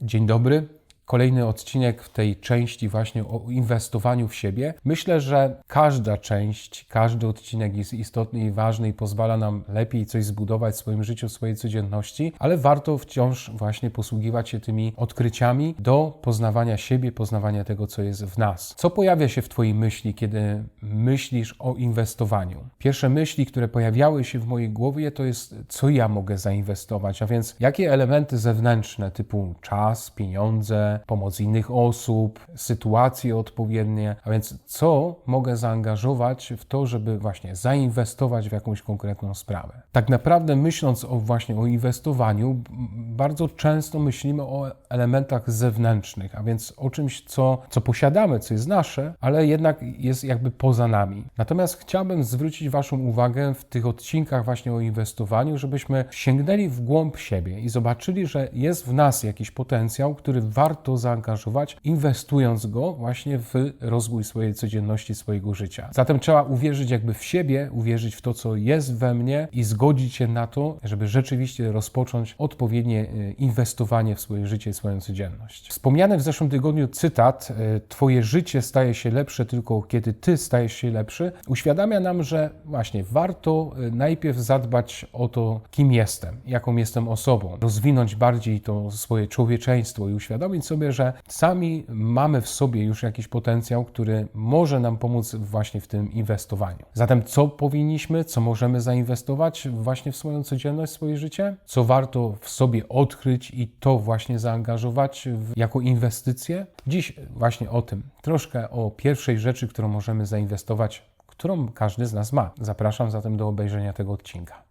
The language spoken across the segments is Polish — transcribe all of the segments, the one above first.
Dzień dobry. Kolejny odcinek w tej części właśnie o inwestowaniu w siebie. Myślę, że każda część, każdy odcinek jest istotny i ważny i pozwala nam lepiej coś zbudować w swoim życiu, w swojej codzienności, ale warto wciąż właśnie posługiwać się tymi odkryciami do poznawania siebie, poznawania tego, co jest w nas. Co pojawia się w Twojej myśli, kiedy myślisz o inwestowaniu? Pierwsze myśli, które pojawiały się w mojej głowie, to jest, co ja mogę zainwestować, a więc jakie elementy zewnętrzne, typu czas, pieniądze, pomoc innych osób, sytuacje odpowiednie, a więc co mogę zaangażować w to, żeby właśnie zainwestować w jakąś konkretną sprawę. Tak naprawdę myśląc o właśnie o inwestowaniu, bardzo często myślimy o elementach zewnętrznych, a więc o czymś, co, co posiadamy, co jest nasze, ale jednak jest jakby poza nami. Natomiast chciałbym zwrócić Waszą uwagę w tych odcinkach właśnie o inwestowaniu, żebyśmy sięgnęli w głąb siebie i zobaczyli, że jest w nas jakiś potencjał, który warto zaangażować, inwestując go właśnie w rozwój swojej codzienności, swojego życia. Zatem trzeba uwierzyć jakby w siebie, uwierzyć w to, co jest we mnie i zgodzić się na to, żeby rzeczywiście rozpocząć odpowiednie e, inwestowanie w swoje życie i swoją codzienność. Wspomniany w zeszłym tygodniu cytat e, Twoje życie staje się lepsze tylko kiedy Ty stajesz się lepszy, uświadamia nam, że właśnie warto e, najpierw zadbać o to, kim jestem, jaką jestem osobą, rozwinąć bardziej to swoje człowieczeństwo i uświadomić sobie, że sami mamy w sobie już jakiś potencjał, który może nam pomóc właśnie w tym inwestowaniu. Zatem co powinniśmy, co możemy zainwestować właśnie w swoją codzienność, w swoje życie? Co warto w sobie odkryć i to właśnie zaangażować w, jako inwestycje? Dziś właśnie o tym, troszkę o pierwszej rzeczy, którą możemy zainwestować, którą każdy z nas ma. Zapraszam zatem do obejrzenia tego odcinka.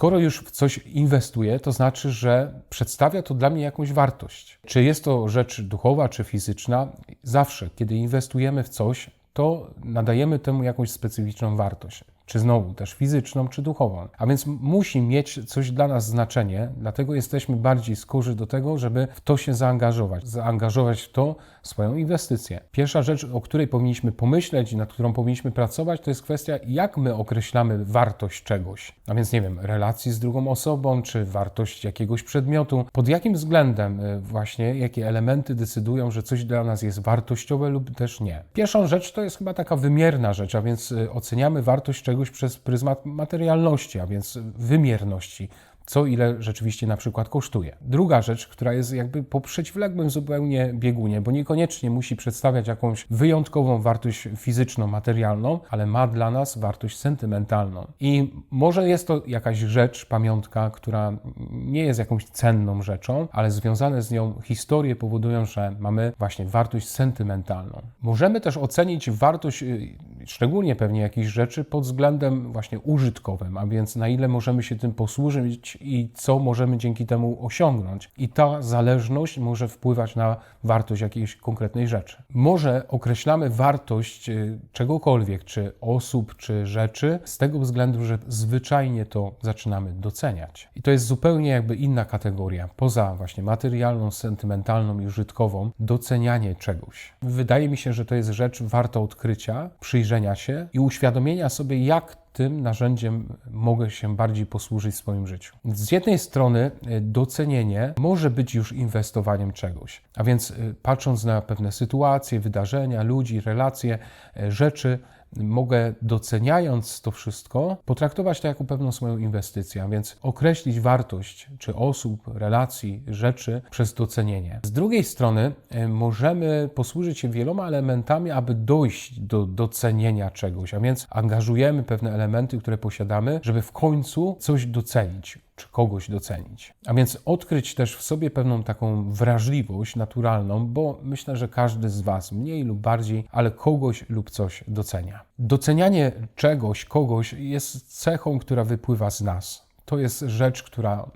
Skoro już w coś inwestuję, to znaczy, że przedstawia to dla mnie jakąś wartość. Czy jest to rzecz duchowa, czy fizyczna, zawsze, kiedy inwestujemy w coś, to nadajemy temu jakąś specyficzną wartość. Czy znowu też fizyczną, czy duchową. A więc musi mieć coś dla nas znaczenie, dlatego jesteśmy bardziej skorzy do tego, żeby w to się zaangażować. Zaangażować w to swoją inwestycję. Pierwsza rzecz, o której powinniśmy pomyśleć i nad którą powinniśmy pracować, to jest kwestia, jak my określamy wartość czegoś. A więc, nie wiem, relacji z drugą osobą, czy wartość jakiegoś przedmiotu. Pod jakim względem y, właśnie, jakie elementy decydują, że coś dla nas jest wartościowe lub też nie. Pierwszą rzecz to jest chyba taka wymierna rzecz, a więc y, oceniamy wartość czegoś przez pryzmat materialności, a więc wymierności co ile rzeczywiście na przykład kosztuje. Druga rzecz, która jest jakby po przeciwległym zupełnie biegunie, bo niekoniecznie musi przedstawiać jakąś wyjątkową wartość fizyczną, materialną, ale ma dla nas wartość sentymentalną. I może jest to jakaś rzecz, pamiątka, która nie jest jakąś cenną rzeczą, ale związane z nią historie powodują, że mamy właśnie wartość sentymentalną. Możemy też ocenić wartość, y, szczególnie pewnie jakichś rzeczy, pod względem właśnie użytkowym, a więc na ile możemy się tym posłużyć i co możemy dzięki temu osiągnąć. I ta zależność może wpływać na wartość jakiejś konkretnej rzeczy. Może określamy wartość y, czegokolwiek, czy osób, czy rzeczy, z tego względu, że zwyczajnie to zaczynamy doceniać. I to jest zupełnie jakby inna kategoria, poza właśnie materialną, sentymentalną i użytkową, docenianie czegoś. Wydaje mi się, że to jest rzecz warta odkrycia, przyjrzenia się i uświadomienia sobie, jak tym narzędziem mogę się bardziej posłużyć w swoim życiu. Z jednej strony y, docenienie może być już inwestowaniem czegoś, a więc y, patrząc na pewne sytuacje, wydarzenia, ludzi, relacje, y, rzeczy, mogę doceniając to wszystko, potraktować to jako pewną swoją inwestycję, a więc określić wartość czy osób, relacji, rzeczy przez docenienie. Z drugiej strony y, możemy posłużyć się wieloma elementami, aby dojść do docenienia czegoś, a więc angażujemy pewne elementy, które posiadamy, żeby w końcu coś docenić czy kogoś docenić. A więc odkryć też w sobie pewną taką wrażliwość naturalną, bo myślę, że każdy z Was mniej lub bardziej, ale kogoś lub coś docenia. Docenianie czegoś, kogoś jest cechą, która wypływa z nas. To jest rzecz, która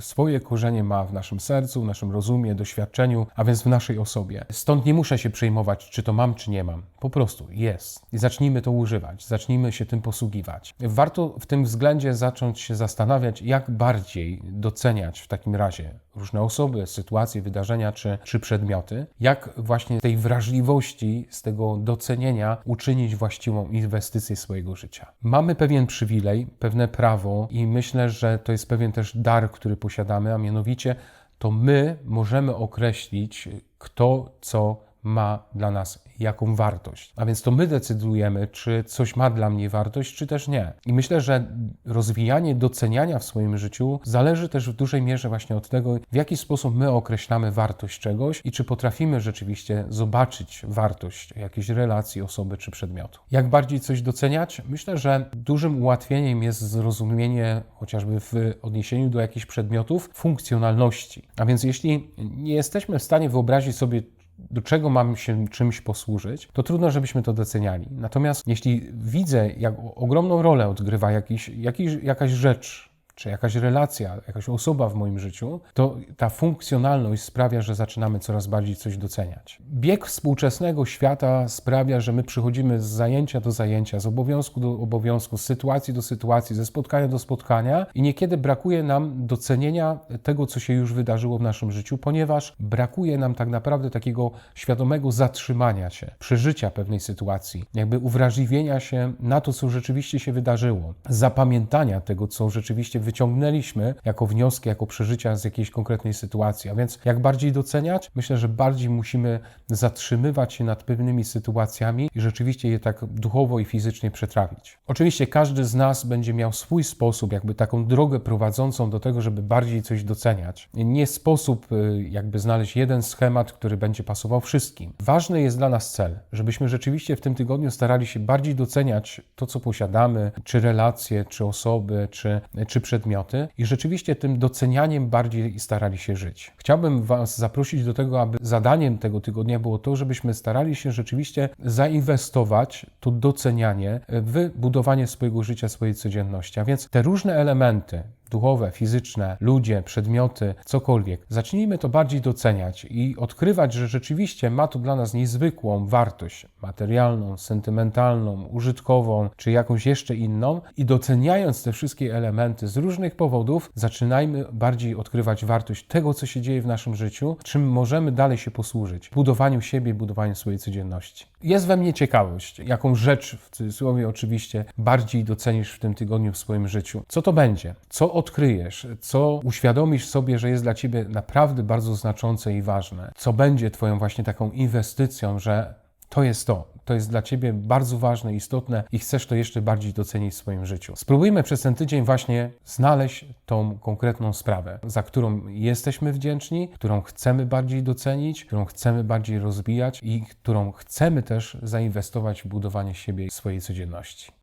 swoje korzenie ma w naszym sercu, w naszym rozumie, doświadczeniu, a więc w naszej osobie. Stąd nie muszę się przejmować, czy to mam, czy nie mam. Po prostu jest. I zacznijmy to używać, zacznijmy się tym posługiwać. Warto w tym względzie zacząć się zastanawiać, jak bardziej doceniać w takim razie różne osoby, sytuacje, wydarzenia czy, czy przedmioty, jak właśnie tej wrażliwości, z tego docenienia uczynić właściwą inwestycję swojego życia. Mamy pewien przywilej, pewne prawo i myślę, że to jest pewien też dar, który posiadamy, a mianowicie to my możemy określić, kto co ma dla nas jaką wartość. A więc to my decydujemy, czy coś ma dla mnie wartość, czy też nie. I myślę, że rozwijanie doceniania w swoim życiu zależy też w dużej mierze właśnie od tego, w jaki sposób my określamy wartość czegoś i czy potrafimy rzeczywiście zobaczyć wartość jakiejś relacji, osoby czy przedmiotu. Jak bardziej coś doceniać? Myślę, że dużym ułatwieniem jest zrozumienie chociażby w odniesieniu do jakichś przedmiotów funkcjonalności. A więc jeśli nie jesteśmy w stanie wyobrazić sobie do czego mam się czymś posłużyć, to trudno, żebyśmy to doceniali. Natomiast jeśli widzę, jak ogromną rolę odgrywa jakiś, jakiś, jakaś rzecz, czy jakaś relacja, jakaś osoba w moim życiu, to ta funkcjonalność sprawia, że zaczynamy coraz bardziej coś doceniać. Bieg współczesnego świata sprawia, że my przychodzimy z zajęcia do zajęcia, z obowiązku do obowiązku, z sytuacji do sytuacji, ze spotkania do spotkania i niekiedy brakuje nam docenienia tego, co się już wydarzyło w naszym życiu, ponieważ brakuje nam tak naprawdę takiego świadomego zatrzymania się, przeżycia pewnej sytuacji, jakby uwrażliwienia się na to, co rzeczywiście się wydarzyło, zapamiętania tego, co rzeczywiście wydarzyło wyciągnęliśmy jako wnioski, jako przeżycia z jakiejś konkretnej sytuacji. A więc jak bardziej doceniać? Myślę, że bardziej musimy zatrzymywać się nad pewnymi sytuacjami i rzeczywiście je tak duchowo i fizycznie przetrawić. Oczywiście każdy z nas będzie miał swój sposób, jakby taką drogę prowadzącą do tego, żeby bardziej coś doceniać. Nie sposób y, jakby znaleźć jeden schemat, który będzie pasował wszystkim. Ważny jest dla nas cel, żebyśmy rzeczywiście w tym tygodniu starali się bardziej doceniać to, co posiadamy, czy relacje, czy osoby, czy, czy przedmioty, przedmioty i rzeczywiście tym docenianiem bardziej starali się żyć. Chciałbym Was zaprosić do tego, aby zadaniem tego tygodnia było to, żebyśmy starali się rzeczywiście zainwestować to docenianie w budowanie swojego życia, swojej codzienności. A więc te różne elementy, duchowe, fizyczne, ludzie, przedmioty, cokolwiek. Zacznijmy to bardziej doceniać i odkrywać, że rzeczywiście ma to dla nas niezwykłą wartość materialną, sentymentalną, użytkową, czy jakąś jeszcze inną i doceniając te wszystkie elementy z różnych powodów, zaczynajmy bardziej odkrywać wartość tego, co się dzieje w naszym życiu, czym możemy dalej się posłużyć, budowaniu siebie, budowaniu swojej codzienności. Jest we mnie ciekawość, jaką rzecz, w cudzysłowie oczywiście, bardziej docenisz w tym tygodniu w swoim życiu. Co to będzie? Co odkryjesz? Co uświadomisz sobie, że jest dla ciebie naprawdę bardzo znaczące i ważne? Co będzie twoją właśnie taką inwestycją, że to jest to. To jest dla Ciebie bardzo ważne, istotne i chcesz to jeszcze bardziej docenić w swoim życiu. Spróbujmy przez ten tydzień właśnie znaleźć tą konkretną sprawę, za którą jesteśmy wdzięczni, którą chcemy bardziej docenić, którą chcemy bardziej rozwijać i którą chcemy też zainwestować w budowanie siebie i swojej codzienności.